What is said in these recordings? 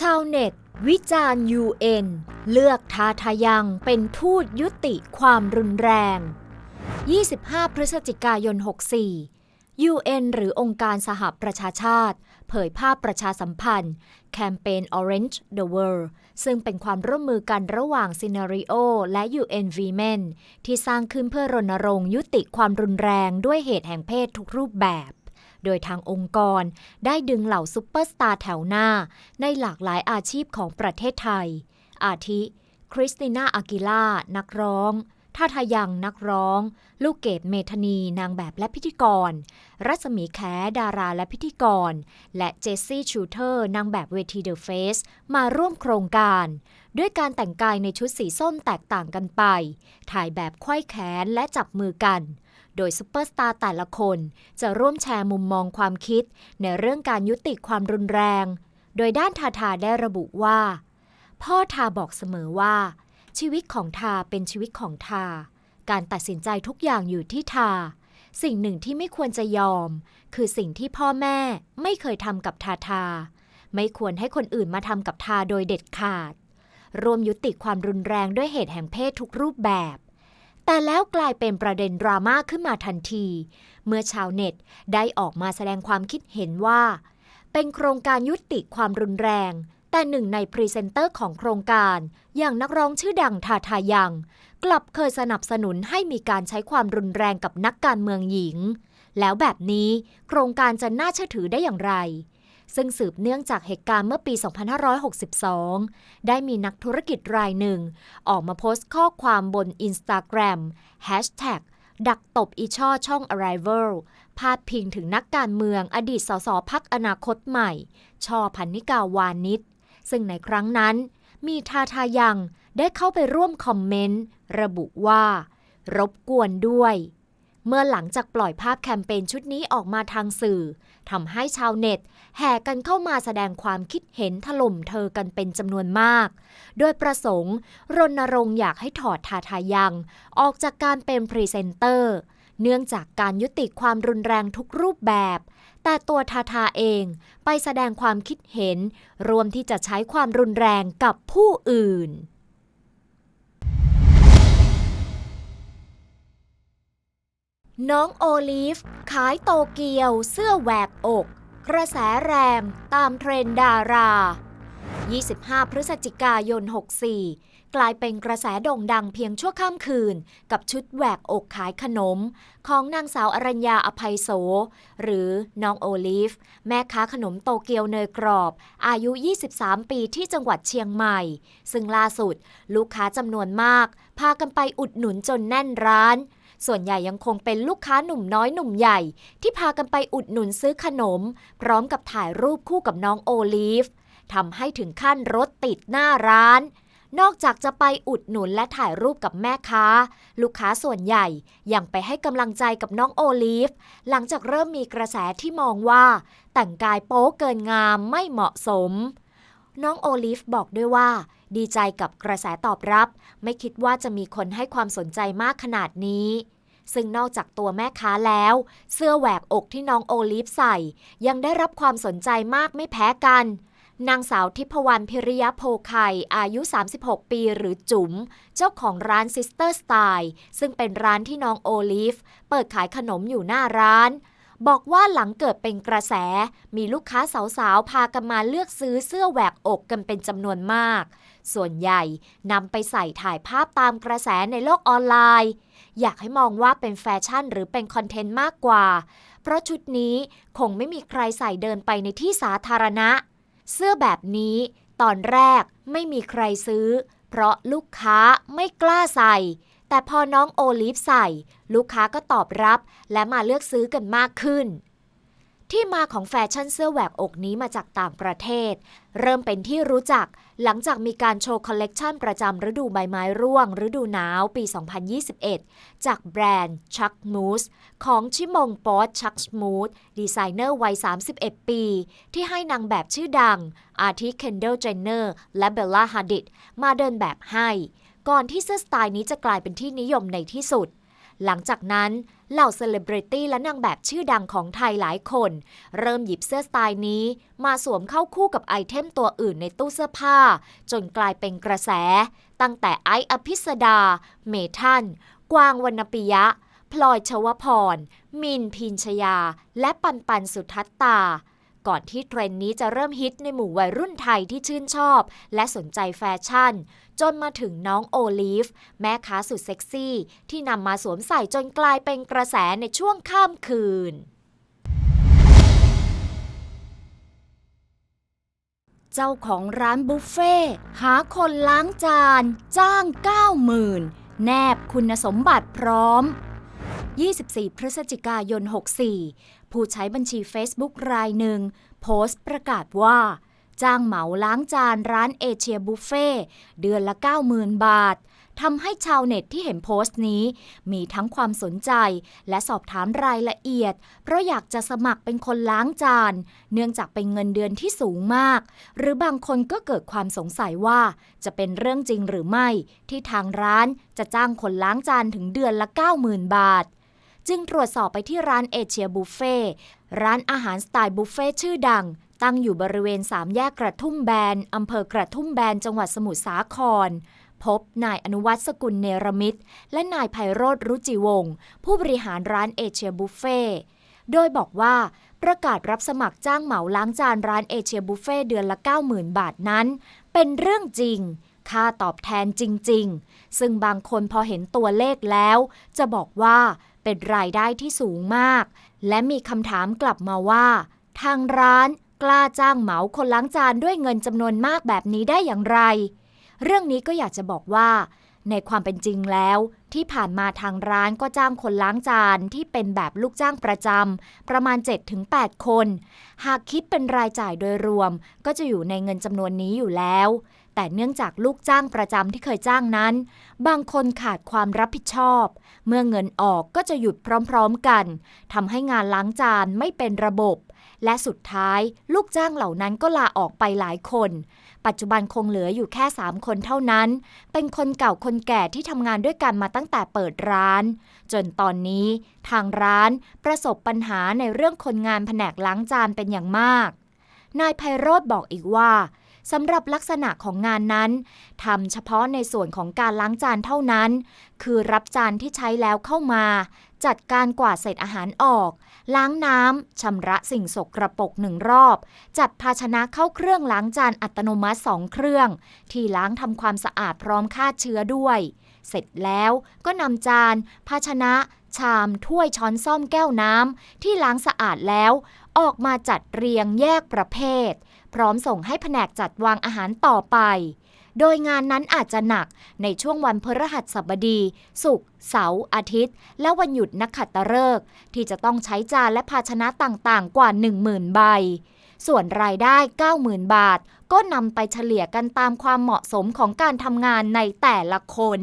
ชาวเน็ต วิจารณ์ UN เลือกทาทายังเป็นทูตยุติความรุนแรง 25 พฤศจิกายน 64 UN หรือองค์การสหประชาชาติ เผยภาพประชาสัมพันธ์ แคมเปญ Orange the World ซึ่งเป็นความร่วมมือกันระหว่าง Scenario และ UN Women ที่สร้างขึ้นเพื่อรณรงค์ยุติความรุนแรงด้วยเหตุแห่งเพศทุกรูปแบบ โดยทางองค์กรได้ดึงเหล่าซุปเปอร์สตาร์แถวหน้า ในหลากหลายอาชีพของประเทศไทย อาทิ คริสติน่าอากิล่า นักร้องท่าทายังนักร้อง ลูกเกดเมธนีนางแบบและพิธีกร รัศมีแขดาราและพิธีกร และเจสซี่ชูเทอร์นางแบบเวทีเดอะเฟสมาร่วมโครงการ ด้วยการแต่งกายในชุดสีส้มแตกต่างกันไป ถ่ายแบบไขว้แขนและจับมือกัน โดยซุปเปอร์สตาร์แต่ละคนจะร่วมแชร์มุมมองความคิด ในเรื่องการยุติความรุนแรง โดยด้านทาทาได้ระบุว่า พ่อทาบอกเสมอว่า ชีวิตของทาเป็นชีวิตของทา การตัดสินใจทุกอย่างอยู่ที่ทา สิ่งหนึ่งที่ไม่ควรจะยอม คือสิ่งที่พ่อแม่ไม่เคยทำกับทาทา ไม่ควรให้คนอื่นมาทำกับทาโดยเด็ดขาดรวมยุติความรุนแรงด้วยเหตุแห่งเพศทุกรูปแบบ แต่แล้วกลายเป็นประเด็นดราม่าขึ้นมาทันที เมื่อชาวเน็ตได้ออกมาแสดงความคิดเห็นว่า เป็นโครงการยุติความรุนแรง แต่หนึ่งในพรีเซนเตอร์ของโครงการ อย่างนักร้องชื่อดังทาทายัง กลับเคยสนับสนุนให้มีการใช้ความรุนแรงกับนักการเมืองหญิง แล้วแบบนี้โครงการจะน่าเชื่อถือได้อย่างไร ซึ่งสืบเนื่องจากเหตุการณ์เมื่อปี 2562 ได้มีนักธุรกิจรายหนึ่ง ออกมาโพสต์ข้อความบน Instagram Hashtag ดักตบอีช่อช่อง Arrival พาดพิงถึงนักการเมืองอดีตสสพักอนาคตใหม่ ช่อพันนิกาวานิชซึ่งในครั้งนั้น มีทาทายังได้เข้าไปร่วมคอมเมนต์ ระบุว่า รบกวนด้วย เมื่อหลังจากปล่อยภาพแคมเปญชุดนี้ออกมาทางสื่อทำให้ชาวเน็ต แห่กันเข้ามาแสดงความคิดเห็นถล่มเธอกันเป็นจำนวนมาก โดยประสงค์รณรงค์อยากให้ถอดทาทายัง ออกจากการเป็นพรีเซนเตอร์ เนื่องจากการยุติความรุนแรงทุกรูปแบบ แต่ตัวทาทาเองไปแสดงความคิดเห็น รวมที่จะใช้ความรุนแรงกับผู้อื่น น้องโอลิฟขายโตเกียวเสื้อแหวกอก กระแสแรงตามเทรนดารา 25 พฤศจิกายน 64 กลายเป็นกระแสโด่งดังเพียงชั่วข้ามคืน กับชุดแหวกอกขายขนม ของนางสาวอรัญญาอภัยโส หรือน้องโอลิฟแม่ค้าขนมโตเกียวเนยกรอบ อายุ 23 ปีที่จังหวัดเชียงใหม่ ซึ่งล่าสุด ลูกค้าจำนวนมาก พากันไปอุดหนุนจนแน่นร้าน ส่วนใหญ่ยังคงเป็นลูกค้าหนุ่มน้อยหนุ่มใหญ่ ที่พากันไปอุดหนุนซื้อขนม พร้อมกับถ่ายรูปคู่กับน้องโอลิฟทำให้ถึงขั้นรถติดหน้าร้าน นอกจากจะไปอุดหนุนและถ่ายรูปกับแม่ค้า ลูกค้าส่วนใหญ่ยังไปให้กำลังใจกับน้องโอลิฟหลังจากเริ่มมีกระแสที่มองว่า แต่งกายโป๊เกินงามไม่เหมาะสม น้องโอลิฟบอกด้วยว่า ดีใจกับกระแสตอบรับ ไม่คิดว่าจะมีคนให้ความสนใจมากขนาดนี้ ซึ่งนอกจากตัวแม่ค้าแล้ว เสื้อแหวกอกที่น้องโอลิฟใส่ ยังได้รับความสนใจมากไม่แพ้กันนางสาวทิพวรรณพิริยโพไข่อายุ 36 ปีหรือจุ๋ม เจ้าของร้านซิสเตอร์สไตล์ซึ่งเป็นร้านที่น้องโอลิฟ เปิดขายขนมอยู่หน้าร้าน บอกว่าหลังเกิดเป็นกระแส มีลูกค้าสาวๆ พากันมาเลือกซื้อเสื้อแหวกอกกันเป็นจำนวนมาก ส่วนใหญ่นำไปใส่ถ่ายภาพตามกระแสในโลกออนไลน์ อยากให้มองว่าเป็นแฟชั่นหรือเป็นคอนเทนต์มากกว่า เพราะชุดนี้คงไม่มีใครใส่เดินไปในที่สาธารณะ เสื้อแบบนี้ตอนแรกไม่มีใครซื้อ เพราะลูกค้าไม่กล้าใส่ แต่พอน้องโอลิฟใส่ ลูกค้าก็ตอบรับ และมาเลือกซื้อกันมากขึ้น ที่มาของแฟชั่นเสื้อแหวกอกนี้มาจากต่างประเทศ เริ่มเป็นที่รู้จักหลังจากมีการโชว์คอลเลกชันประจำฤดูใบไม้ร่วง ฤดูหนาวปี 2021 จากแบรนด์ชักมูสของชิมงปอสชักมูสดีไซเนอร์วัย 31 ปี ที่ให้นางแบบชื่อดัง อาทิเคนเดลเจนเนอร์และเบลล่าฮาดิดมาเดินแบบให้ ก่อนที่เสื้อสไตล์นี้จะกลายเป็นที่นิยมในที่สุด หลังจากนั้นเหล่าเซเลบริตี้และนางแบบชื่อดังของไทยหลายคน เริ่มหยิบเสื้อสไตล์นี้ มาสวมเข้าคู่กับไอเทมตัวอื่นในตู้เสื้อผ้า จนกลายเป็นกระแส ตั้งแต่ไออภิสดา เมทันกวางวรรณปิยะ พลอยชวพร มินพินชยา และปันปันสุทัตตา ก่อนที่เทรนด์นี้จะเริ่มฮิตในหมู่วัยรุ่นไทยที่ชื่นชอบ และสนใจแฟชั่น จนมาถึงน้องโอลีฟ แม่ค้าสุดเซ็กซี่ ที่นำมาสวมใส่จนกลายเป็นกระแสในช่วงข้ามคืนเจ้าของร้านบุฟเฟ่หาคนล้างจาน จ้าง 90,000 แนบคุณสมบัติพร้อม 24 พฤศจิกายน 64 ผู้ใช้บัญชี Facebook รายหนึ่ง โพสต์ประกาศว่า จ้างเหมาล้างจานร้านเอเชียบุฟเฟ่เดือนละ 90,000 บาททำให้ชาวเน็ตที่เห็นโพสต์นี้ มีทั้งความสนใจและสอบถามรายละเอียด เพราะอยากจะสมัครเป็นคนล้างจาน เนื่องจากเป็นเงินเดือนที่สูงมาก หรือบางคนก็เกิดความสงสัยว่า จะเป็นเรื่องจริงหรือไม่ ที่ทางร้านจะจ้างคนล้างจานถึงเดือนละ 90,000 บาท จึงตรวจสอบไปที่ร้านเอเชียบุฟเฟ่ร้านอาหารสไตล์บุฟเฟ่ชื่อดัง ตั้งอยู่บริเวณสามแยกกระทุ่มแบนอำเภอกระทุ่มแบนจังหวัดสมุทรสาคร พบนายอนุวัฒสกุลเนรมิตร และนายไพโรธรุจิวงศ์ผู้บริหารร้านเอเชียบุฟเฟ่โดยบอกว่าประกาศรับสมัครจ้างเหมาล้างจานร้านเอเชียบุฟเฟ่เดือนละ 90,000 บาทนั้น เป็นเรื่องจริง ค่าตอบแทนจริง ๆ ซึ่งบางคนพอเห็นตัวเลขแล้ว จะบอกว่าเป็นรายได้ที่สูงมาก และมีคำถามกลับมาว่า ทางร้านกล้าจ้างเหมาคนล้างจานด้วยเงินจำนวนมากแบบนี้ได้อย่างไร เรื่องนี้ก็อยากจะบอกว่า ในความเป็นจริงแล้ว ที่ผ่านมาทางร้านก็จ้างคนล้างจานที่เป็นแบบลูกจ้างประจำประมาณ 7-8 คน หากคิดเป็นรายจ่ายโดยรวม ก็จะอยู่ในเงินจำนวนนี้อยู่แล้ว แต่เนื่องจากลูกจ้างประจำที่เคยจ้างนั้น บางคนขาดความรับผิดชอบ เมื่อเงินออกก็จะหยุดพร้อมๆกันทำให้งานล้างจานไม่เป็นระบบ และสุดท้ายลูกจ้างเหล่านั้นก็ลาออกไปหลายคน ปัจจุบันคงเหลืออยู่แค่ 3 คนเท่านั้น เป็นคนเก่าคนแก่ที่ทำงานด้วยกันมาตั้งแต่เปิดร้าน จนตอนนี้ทางร้านประสบปัญหาในเรื่องคนงานแผนกล้างจานเป็นอย่างมากนายไพโรธบอกอีกว่า สำหรับลักษณะของงานนั้นทำเฉพาะในส่วนของการล้างจานเท่านั้น คือรับจานที่ใช้แล้วเข้ามา จัดการกวาดเศษอาหารออก ล้างน้ำชำระสิ่งสกรปรกหนึ่งรอบ จัดภาชนะเข้าเครื่องล้างจานอัตโนมัติสองเครื่อง ที่ล้างทำความสะอาดพร้อมฆ่าเชื้อด้วย เสร็จแล้วก็นำจาน ภาชนะชามถ้วยช้อนซ่อมแก้วน้ำที่ล้างสะอาดแล้ว ออกมาจัดเรียงแยกประเภท พร้อมส่งให้แผนกจัดวางอาหารต่อไป โดยงานนั้นอาจจะหนักในช่วงวันพฤหัสบดี ศุกร์เสาร์อาทิตย์ และวันหยุดนักขัตฤกษ์ที่จะต้องใช้จานและภาชนะต่างๆ กว่า 10,000 ใบ ส่วนรายได้ 90,000 บาท ก็นำไปเฉลี่ยกันตามความเหมาะสมของการทำงานในแต่ละคน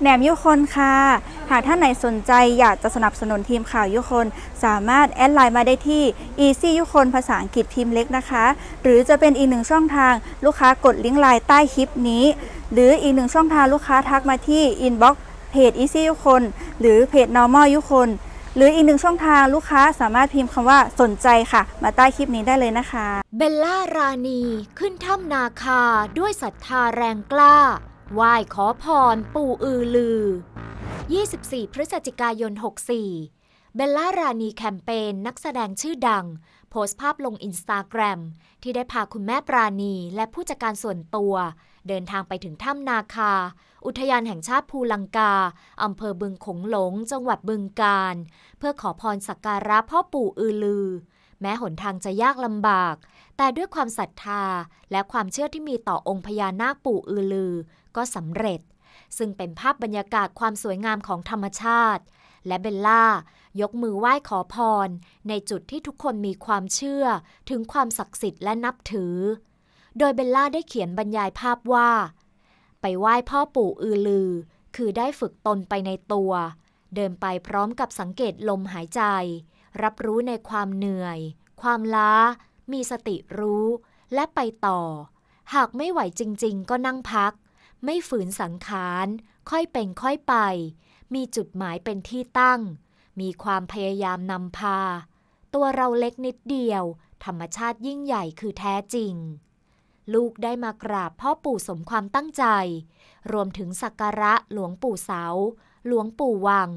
แหนมยุคนค่ะ หากท่านไหนสนใจอยากจะสนับสนุนทีมข่าวยุคน สามารถแอดไลน์มาได้ที่ easy ยุคนภาษาอังกฤษพิมพ์เล็กนะคะ หรือจะเป็นอีกหนึ่งช่องทางลูกค้ากดลิงก์ไลน์ใต้คลิปนี้ หรืออีกหนึ่งช่องทางลูกค้าทักมาที่ inbox เพจ easy ยุคน หรือเพจ normal ยุคน หรืออีกหนึ่งช่องทางลูกค้าสามารถพิมพ์คำว่าสนใจค่ะ มาใต้คลิปนี้ได้เลยนะคะ เบลล่ารานีขึ้นถ้ำนาคาด้วยศรัทธาแรงกล้า ไหว้ขอพร ปู่อือลือ 24 พฤศจิกายน 64 เบลล่ารานีแคมเปญนักแสดงชื่อดัง โพสต์ภาพลงอินสตาแกรมที่ได้พาคุณแม่ปราณีและผู้จัดการส่วนตัว เดินทางไปถึงถ้ำนาคา อุทยานแห่งชาติภูลังกา อำเภอบึงขงหลง จังหวัดบึงกาฬเพื่อขอพรสักการะพ่อปู่อือลือ แม้หนทางจะยากลำบาก แต่ด้วยความศรัทธาและความเชื่อที่มีต่อองค์พญานาคปู่อือลือ ก็สำเร็จ ซึ่งเป็นภาพบรรยากาศความสวยงามของธรรมชาติ และเบลล่ายกมือไหว้ขอพร ในจุดที่ทุกคนมีความเชื่อถึงความศักดิ์สิทธิ์และนับถือ โดยเบลล่าได้เขียนบรรยายภาพว่า ไปไหว้พ่อปู่อือลือ คือได้ฝึกตนไปในตัว เดินไปพร้อมกับสังเกตลมหายใจ รับรู้ในความเหนื่อย ความล้า มีสติรู้ และไปต่อ หากไม่ไหวจริง ๆ ก็นั่งพัก ไม่ฝืนสังขาร ค่อยเป็นค่อยไป มีจุดหมายเป็นที่ตั้ง มีความพยายามนำพา ตัวเราเล็กนิดเดียว ธรรมชาติยิ่งใหญ่คือแท้จริง ลูกได้มากราบพ่อปู่สมความตั้งใจ รวมถึงสักการะหลวงปู่เสา หลวงปู่วัง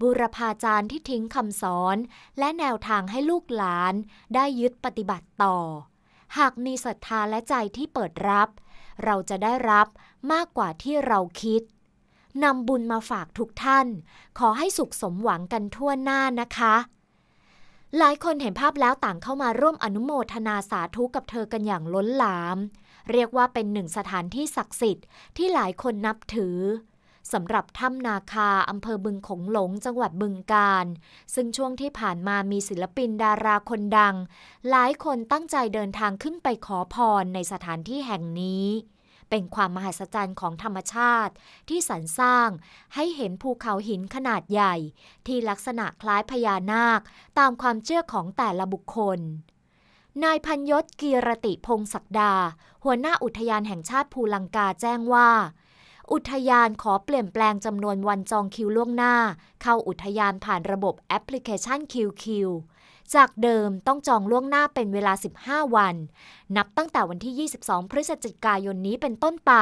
บุรพาจารย์ที่ทิ้งคำสอน และแนวทางให้ลูกหลานได้ยึดปฏิบัติต่อ หากมีศรัทธาและใจที่เปิดรับ เราจะได้รับมากกว่าที่เราคิดนำบุญมาฝากทุกท่าน ขอให้สุขสมหวังกันทั่วหน้านะคะ หลายคนเห็นภาพแล้วต่างเข้ามาร่วมอนุโมทนาสาธุกับเธอกันอย่างล้นหลาม เรียกว่าเป็นหนึ่งสถานที่ศักดิ์สิทธิ์ที่หลายคนนับถือ สำหรับถ้ำนาคาอำเภอบึงขงหลงจังหวัดบึงกาฬซึ่งช่วงที่ผ่านมามีศิลปินดาราคนดัง หลายคนตั้งใจเดินทางขึ้นไปขอพรในสถานที่แห่งนี้ เป็นความมหัศจรรย์ของธรรมชาติ ที่สรรสร้างให้เห็นภูเขาหินขนาดใหญ่ ที่ลักษณะคล้ายพญานาค ตามความเชื่อของแต่ละบุคคลนายพันยศกีรติพงศักดา หัวหน้าอุทยานแห่งชาติภูลังกาแจ้งว่า อุทยานขอเปลี่ยนแปลงจำนวนวันจองคิวล่วงหน้า เข้าอุทยานผ่านระบบแอปพลิเคชัน QQ จากเดิมต้องจองล่วงหน้าเป็นเวลา 15 วัน นับตั้งแต่วันที่ 22 พฤศจิกายนนี้เป็นต้นไป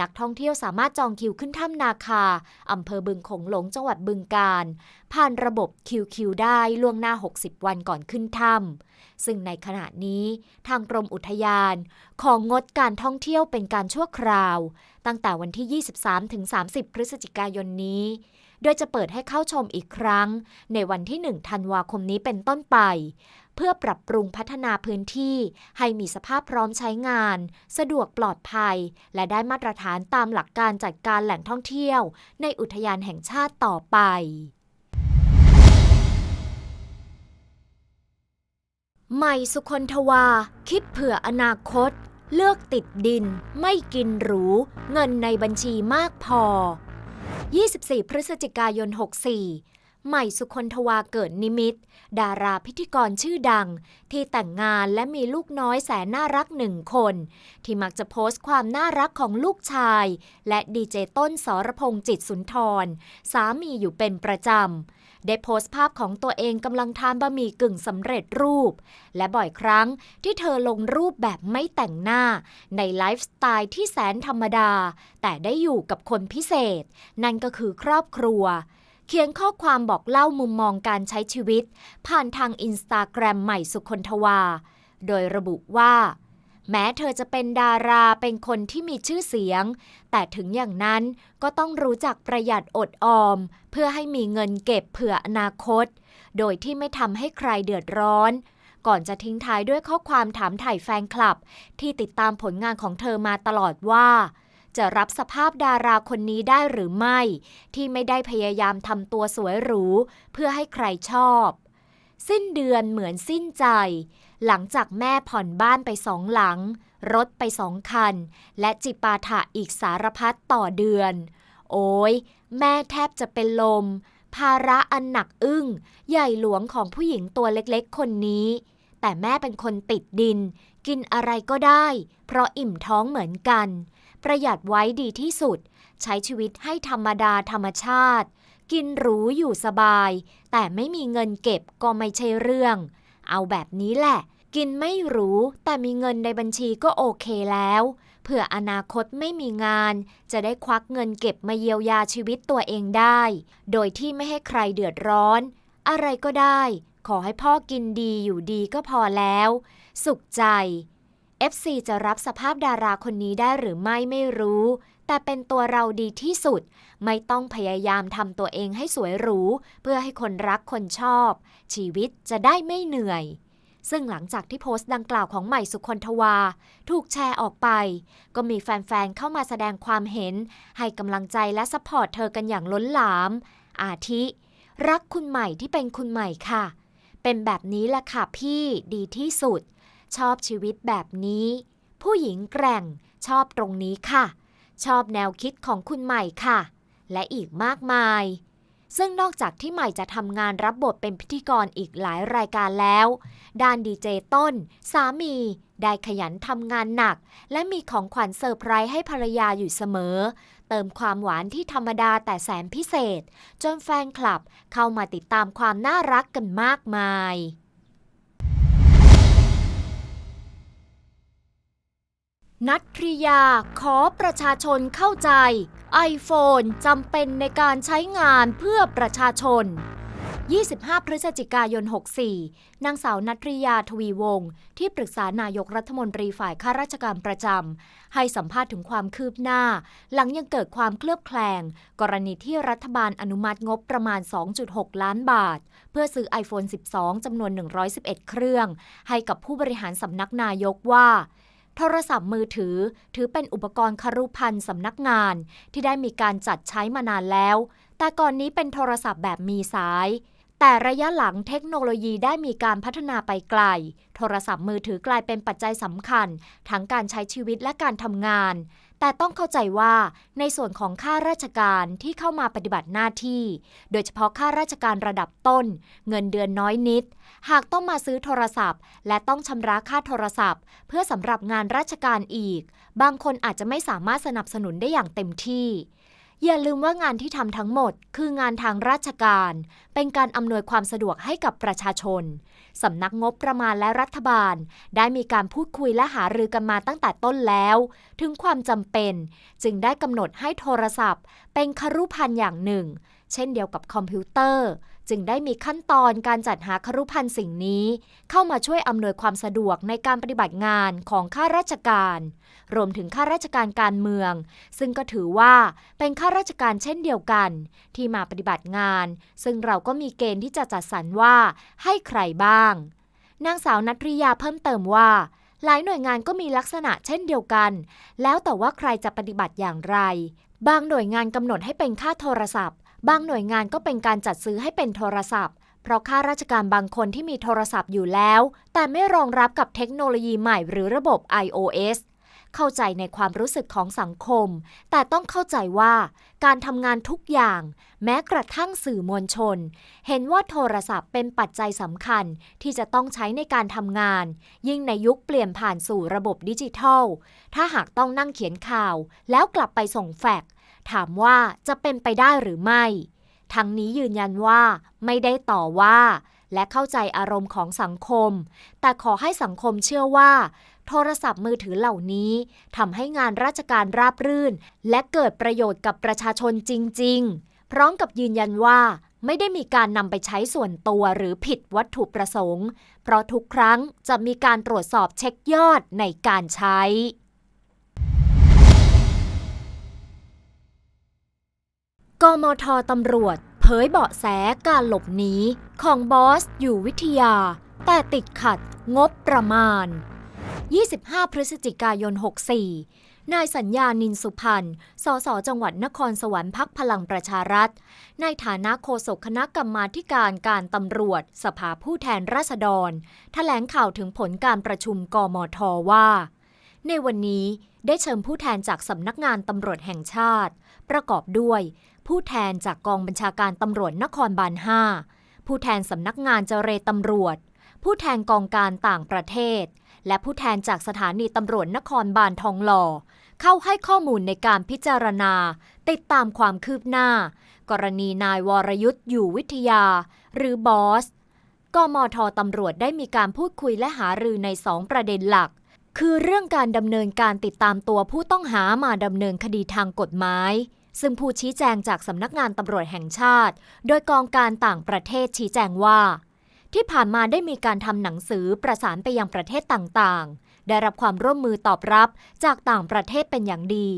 นักท่องเที่ยวสามารถจองคิวขึ้นถ้ำนาคาอำเภอบึงโขงหลงจังหวัดบึงกาฬผ่านระบบ QQ ได้ล่วงหน้า 60 วันก่อนขึ้นถ้ำซึ่งในขณะนี้ทางกรมอุทยาน ของงดการท่องเที่ยวเป็นการชั่วคราว ตั้งแต่วันที่ 23-30 พฤศจิกายนนี้ โดยจะเปิดให้เข้าชมอีกครั้ง ในวันที่ 1 ธันวาคมนี้เป็นต้นไป เพื่อปรับปรุงพัฒนาพื้นที่ ให้มีสภาพพร้อมใช้งาน สะดวกปลอดภัย และได้มาตรฐานตามหลักการจัดการแหล่งท่องเที่ยว ในอุทยานแห่งชาติต่อไปใหม่สุคนทวา คิดเผื่ออนาคต เลือกติดดิน ไม่กินหรู เงินในบัญชีมากพอ 24 พฤศจิกายน 64 ใหม่สุคนทวาเกิดนิมิต ดาราพิธีกรชื่อดัง ที่แต่งงานและมีลูกน้อยแสนน่ารักหนึ่งคน ที่มักจะโพสต์ความน่ารักของลูกชาย และดีเจต้นสรพงษ์จิตสุนทร สามีอยู่เป็นประจำ ได้โพสต์ภาพของตัวเองกำลังทานบะหมี่กึ่งสำเร็จรูป และบ่อยครั้งที่เธอลงรูปแบบไม่แต่งหน้า ในไลฟ์สไตล์ที่แสนธรรมดา แต่ได้อยู่กับคนพิเศษ นั่นก็คือครอบครัวเขียนข้อความบอกเล่ามุมมองการใช้ชีวิต ผ่านทางอินสตาแกรมใหม่สุคนทวา โดยระบุว่า แม้เธอจะเป็นดาราเป็นคนที่มีชื่อเสียง แต่ถึงอย่างนั้นก็ต้องรู้จักประหยัดอดออม เพื่อให้มีเงินเก็บเผื่ออนาคต โดยที่ไม่ทำให้ใครเดือดร้อน ก่อนจะทิ้งท้ายด้วยข้อความถามถ่ายแฟนคลับ ที่ติดตามผลงานของเธอมาตลอดว่าจะรับสภาพดาราคนนี้ได้หรือไม่ ที่ไม่ได้พยายามทำตัวสวยหรู เพื่อให้ใครชอบ สิ้นเดือนเหมือนสิ้นใจ หลังจากแม่ผ่อนบ้านไปสองหลัง รถไปสองคัน และจิปาถะอีกสารพัดต่อเดือน โอ้ยแม่แทบจะเป็นลม ภาระอันหนักอึ้ง ใหญ่หลวงของผู้หญิงตัวเล็กๆ คนนี้ แต่แม่เป็นคนติดดิน กินอะไรก็ได้ เพราะอิ่มท้องเหมือนกัน ประหยัดไว้ดีที่สุด ใช้ชีวิตให้ธรรมดาธรรมชาติ กินหรูอยู่สบาย แต่ไม่มีเงินเก็บก็ไม่ใช่เรื่อง เอาแบบนี้แหละ กินไม่หรูแต่มีเงินในบัญชีก็โอเคแล้วเผื่ออนาคตไม่มีงาน จะได้ควักเงินเก็บมาเยียวยาชีวิตตัวเองได้ โดยที่ไม่ให้ใครเดือดร้อน อะไรก็ได้ ขอให้พ่อกินดีอยู่ดีก็พอแล้ว สุขใจ FC จะรับสภาพดาราคนนี้ได้หรือไม่ไม่รู้ แต่เป็นตัวเราดีที่สุด ไม่ต้องพยายามทำตัวเองให้สวยหรู เพื่อให้คนรักคนชอบ ชีวิตจะได้ไม่เหนื่อย ซึ่งหลังจากที่โพสต์ดังกล่าวของใหม่สุคนทวา ถูกแชร์ออกไป ก็มีแฟนๆ เข้ามาแสดงความเห็น ให้กำลังใจและสปอร์ตเธอกันอย่างล้นหลาม อาทิ รักคุณใหม่ที่เป็นคุณใหม่ค่ะ เป็นแบบนี้แหละค่ะพี่ดีที่สุด ชอบชีวิตแบบนี้ ผู้หญิงแกร่งชอบตรงนี้ค่ะ ชอบแนวคิดของคุณใหม่ค่ะ และอีกมากมาย ซึ่งนอกจากที่ใหม่จะทำงานรับบทเป็นพิธีกรอีกหลายรายการแล้ว ด้านดีเจต้น สามี ได้ขยันทำงานหนัก และมีของขวัญเซอร์ไพรส์ให้ภรรยาอยู่เสมอ เติมความหวานที่ธรรมดาแต่แสนพิเศษ จนแฟนคลับเข้ามาติดตามความน่ารักกันมากมาย นัทพริยาขอประชาชนเข้าใจ iPhone จำเป็นในการใช้งานเพื่อประชาชน 25 พฤศจิกายน 64 นางสาวนัทริยาทวีวงศ์ที่ปรึกษานายกรัฐมนตรีฝ่ายข้าราชการประจำ ให้สัมภาษณ์ถึงความคืบหน้า หลังยังเกิดความเคลือบแคลง กรณีที่รัฐบาลอนุมัติงบประมาณ 2.6 ล้านบาท เพื่อซื้อ iPhone 12 จำนวน 111 เครื่อง ให้กับผู้บริหารสำนักนายกว่า โทรศัพท์มือถือ ถือเป็นอุปกรณ์คารุพันธ์สำนักงาน ที่ได้มีการจัดใช้มานานแล้ว แต่ก่อนนี้เป็นโทรศัพท์แบบมีสาย แต่ระยะหลังเทคโนโลยีได้มีการพัฒนาไปไกล โทรศัพท์มือถือกลายเป็นปัจจัยสำคัญ ทั้งการใช้ชีวิตและการทำงาน แต่ต้องเข้าใจว่าในส่วนของข้าราชการที่เข้ามาปฏิบัติหน้าที่ โดยเฉพาะข้าราชการระดับต้น เงินเดือนน้อยนิด หากต้องมาซื้อโทรศัพท์ และต้องชำระค่าโทรศัพท์ เพื่อสำหรับงานราชการอีก บางคนอาจจะไม่สามารถสนับสนุนได้อย่างเต็มที่อย่าลืมว่างานที่ทำทั้งหมด คืองานทางราชการ เป็นการอำนวยความสะดวกให้กับประชาชน สำนักงบประมาณและรัฐบาล ได้มีการพูดคุยและหารือกันมาตั้งแต่ต้นแล้ว ถึงความจำเป็น จึงได้กำหนดให้โทรศัพท์ เป็นครุพันธ์อย่างหนึ่ง เช่นเดียวกับคอมพิวเตอร์ จึงได้มีขั้นตอนการจัดหาครุพันธ์สิ่งนี้ เข้ามาช่วยอำนวยความสะดวกในการปฏิบัติงานของข้าราชการ รวมถึงข้าราชการการเมือง ซึ่งก็ถือว่าเป็นข้าราชการเช่นเดียวกัน ที่มาปฏิบัติงาน ซึ่งเราก็มีเกณฑ์ที่จะจัดสรรว่าให้ใครบ้าง นางสาวนัทริยาเพิ่มเติมว่าหลายหน่วยงานก็มีลักษณะเช่นเดียวกัน แล้วแต่ว่าใครจะปฏิบัติอย่างไร บางหน่วยงานกำหนดให้เป็นค่าโทรศัพท์ บางหน่วยงานก็เป็นการจัดซื้อให้เป็นโทรศัพท์ เพราะข้าราชการบางคนที่มีโทรศัพท์อยู่แล้ว แต่ไม่รองรับกับเทคโนโลยีใหม่หรือระบบ iOS เข้าใจในความรู้สึกของสังคม แต่ต้องเข้าใจว่าการทำงานทุกอย่าง แม้กระทั่งสื่อมวลชน เห็นว่าโทรศัพท์เป็นปัจจัยสำคัญที่จะต้องใช้ในการทำงาน ยิ่งในยุคเปลี่ยนผ่านสู่ระบบดิจิทัล ถ้าหากต้องนั่งเขียนข่าว แล้วกลับไปส่งแฟกซ์ ถามว่าจะเป็นไปได้หรือไม่ ทั้งนี้ยืนยันว่าไม่ได้ต่อว่า และเข้าใจอารมณ์ของสังคม แต่ขอให้สังคมเชื่อว่า โทรศัพท์มือถือเหล่านี้ทำให้งานราชการราบรื่น และเกิดประโยชน์กับประชาชนจริง ๆ พร้อมกับยืนยันว่าไม่ได้มีการนำไปใช้ส่วนตัวหรือผิดวัตถุประสงค์ เพราะทุกครั้งจะมีการตรวจสอบเช็คยอดในการใช้ กมทตำรวจ เผยเบาะแสการหลบหนีของบอสอยู่วิทยา แต่ติดขัดงบประมาณ 25 พฤศจิกายน 64 นายสัญญานินสุพันธ์สสจังหวัดนครสวรรค์พักพลังประชารัฐ ในฐานะโฆษกคณะกรรมาการการตำรวจ สภาผู้แทนราษฎร แถลงข่าวถึงผลการประชุมกมทว่า ในวันนี้ได้เชิญผู้แทนจากสำนักงานตำรวจแห่งชาติ ประกอบด้วย ผู้แทนจากกองบัญชาการตำรวจนครบาล 5 ผู้แทนสำนักงานเจรตำรวจ ผู้แทนกองการต่างประเทศ และผู้แทนจากสถานีตำรวจนครบาลทองหล่อ เข้าให้ข้อมูลในการพิจารณา ติดตามความคืบหน้า กรณีนายวรยุทธ์อยู่วิทยา หรือบอสกมทตำรวจได้มีการพูดคุยและหารือในสองประเด็นหลัก คือเรื่องการดำเนินการติดตามตัวผู้ต้องหามาดำเนินคดีทางกฎหมาย ซึ่งผู้ชี้แจงจากสำนักงานตำรวจแห่งชาติ โดยกองการต่างประเทศชี้แจงว่า ที่ผ่านมาได้มีการทำหนังสือประสานไปยังประเทศต่างๆ ได้รับความร่วมมือตอบรับจากต่างประเทศเป็นอย่างดี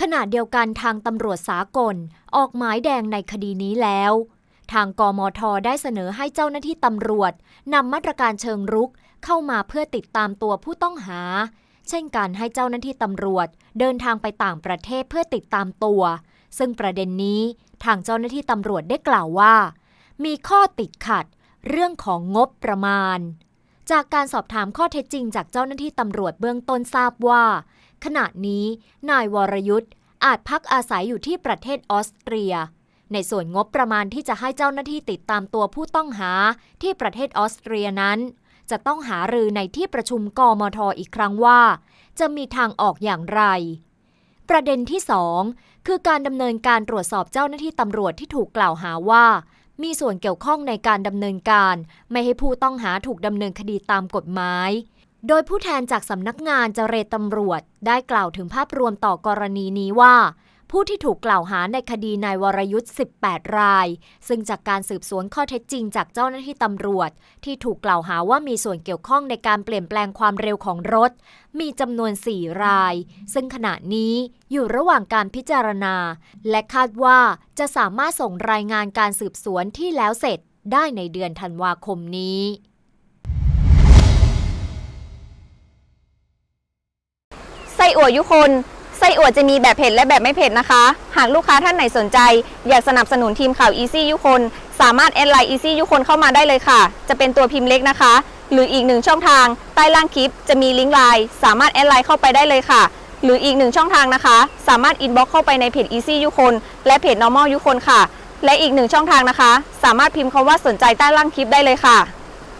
ขณะเดียวกันทางตำรวจสากล ออกหมายแดงในคดีนี้แล้ว ทางกมทได้เสนอให้เจ้าหน้าที่ตำรวจนำมาตรการเชิงรุกเข้ามาเพื่อติดตามตัวผู้ต้องหา เช่นการให้เจ้าหน้าที่ตำรวจ เดินทางไปต่างประเทศเพื่อติดตามตัว ซึ่งประเด็นนี้ทางเจ้าหน้าที่ตำรวจได้กล่าวว่า มีข้อติดขัด เรื่องของงบประมาณ จากการสอบถามข้อเท็จจริง จากเจ้าหน้าที่ตำรวจเบื้องต้นทราบว่า ขณะนี้นายวรยุทธ์อาจพักอาศัยอยู่ที่ประเทศออสเตรีย ในส่วนงบประมาณที่จะให้เจ้าหน้าที่ติดตามตัวผู้ต้องหาที่ประเทศออสเตรียนั้น จะต้องหารือในที่ประชุมกมทอีกครั้งว่า จะมีทางออกอย่างไร ประเด็นที่ 2 คือการดำเนินการตรวจสอบเจ้าหน้าที่ตำรวจที่ถูกกล่าวหาว่า มีส่วนเกี่ยวข้องในการดำเนินการ ไม่ให้ผู้ต้องหาถูกดำเนินคดีตามกฎหมายโดยผู้แทนจากสำนักงานเจรตำรวจ ได้กล่าวถึงภาพรวมต่อกรณีนี้ว่า ผู้ที่ถูกกล่าวหาในคดีนายวรยุทธ์ 18 ราย ซึ่งจากการสืบสวนข้อเท็จจริงจากเจ้าหน้าที่ตำรวจ ที่ถูกกล่าวหาว่ามีส่วนเกี่ยวข้องในการเปลี่ยนแปลงความเร็วของรถ มีจำนวน 4 ราย ซึ่งขณะนี้อยู่ระหว่างการพิจารณา และคาดว่าจะสามารถส่งรายงานการสืบสวนที่แล้วเสร็จได้ในเดือนธันวาคมนี้ไส้อั่วยุคน ไส้อั่วจะมีแบบเผ็ดและแบบไม่เผ็ดนะคะ หากลูกค้าท่านไหนสนใจ อยากสนับสนุนทีมข่าว Easy ยุคน สามารถแอดไลน์ Easy ยุคนเข้ามาได้เลยค่ะ จะเป็นตัวพิมพ์เล็กนะคะ หรืออีกหนึ่งช่องทาง ใต้ล่างคลิปจะมีลิงก์ไลน์สามารถแอดไลน์เข้าไปได้เลยค่ะ หรืออีกหนึ่งช่องทางนะคะ สามารถอินบ็อกเข้าไปในเพจ Easy ยุคนและเพจ normal ยุคนค่ะ และอีกหนึ่งช่องทางนะคะ สามารถพิมพ์คำว่าสนใจใต้ล่างคลิปได้เลยค่ะ